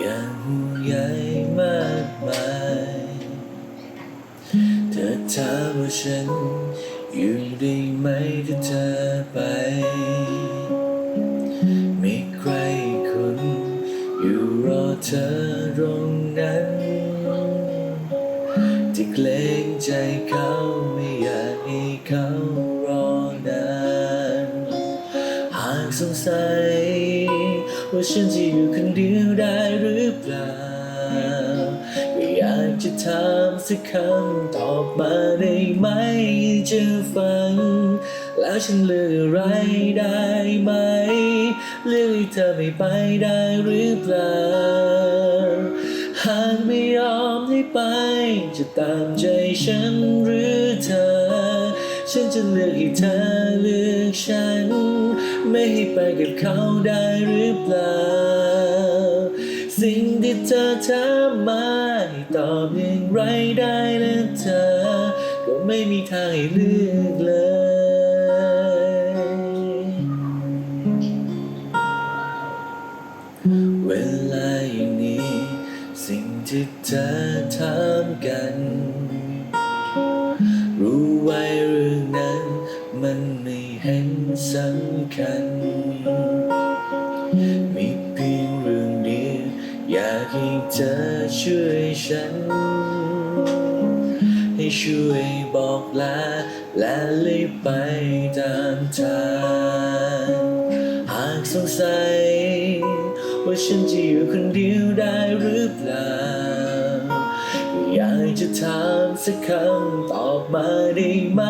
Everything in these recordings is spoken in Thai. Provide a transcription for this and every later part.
อย่าห่วงใยมากมายเธอถามว่าฉันอยู่ได้ไหมถ้าเธอไป ไม่ใครคนอยู่รอเธอตรงนั้นที่เกรงใจเขาไม่อยากให้เขารอนาน หากสงสัย ว่าฉันจะอยู่คนเดียวได้หรือเปล่าก็อยากจะถามสักคำตอบมาได้ไหมจะฟัง แล้วฉันเลือกอะไรได้ไหม เลือกให้เธอไม่ไปได้หรือเปล่า หากไม่ยอมให้ไป จะตามใจฉันหรือเธอ ฉันจะเลือกให้เธอเลือกฉัน ไปกับเขาได้หรือเปล่า สิ่งที่เธอถามมาให้ตอบอย่างไรได้นะเธอ ก็ไม่มีทางให้เลือกเลยเวลาอย่างนี้ สิ่งที่เธอถามกัน รู้ไว้เรื่องนั้นมันไม่เห็นสำคัญ ให้เธอช่วยฉัน ให้ช่วยบอกลาและรีบไปตามทางหากสงสัย ว่าฉันจะอยู่คนเดียวได้หรือเปล่า อยากจะถามสักคำตอบมาได้ไหม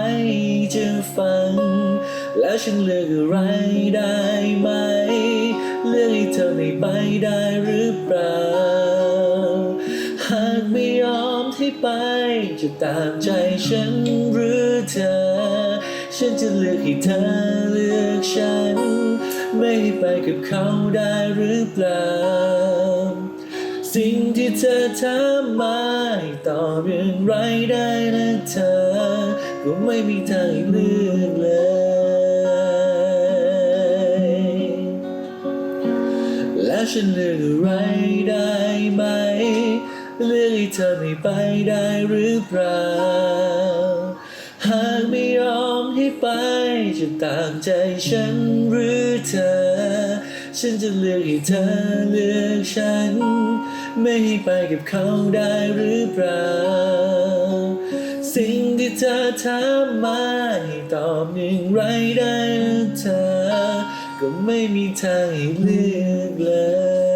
จะฟัง แล้วฉันเลือกอะไรได้ไหม เลือกให้เธอไม่ไปได้หรือเปล่า หากไม่ยอมให้ไป จะตามใจฉันหรือเธอ ฉันจะเลือกให้เธอเลือกฉัน ไม่ให้ไปกับเขาได้หรือเปล่า สิ่งที่เธอถามมาตอบอย่างไรได้นะเธอ ก็ไม่มีทางเลือกเลย แล้วฉันเลือกอะไรได้ไหม เลือกให้เธอไม่ไปได้หรือเปล่า หากไม่ยอมให้ไป จะตามใจฉันหรือเธอ ฉันจะเลือกให้เธอเลือกฉัน ไม่ให้ไปกับเขาได้หรือเปล่า สิ่งที่เธอถามมาให้ตอบอย่างไรได้เธอ ก็ไม่มีทางให้เลือกเลย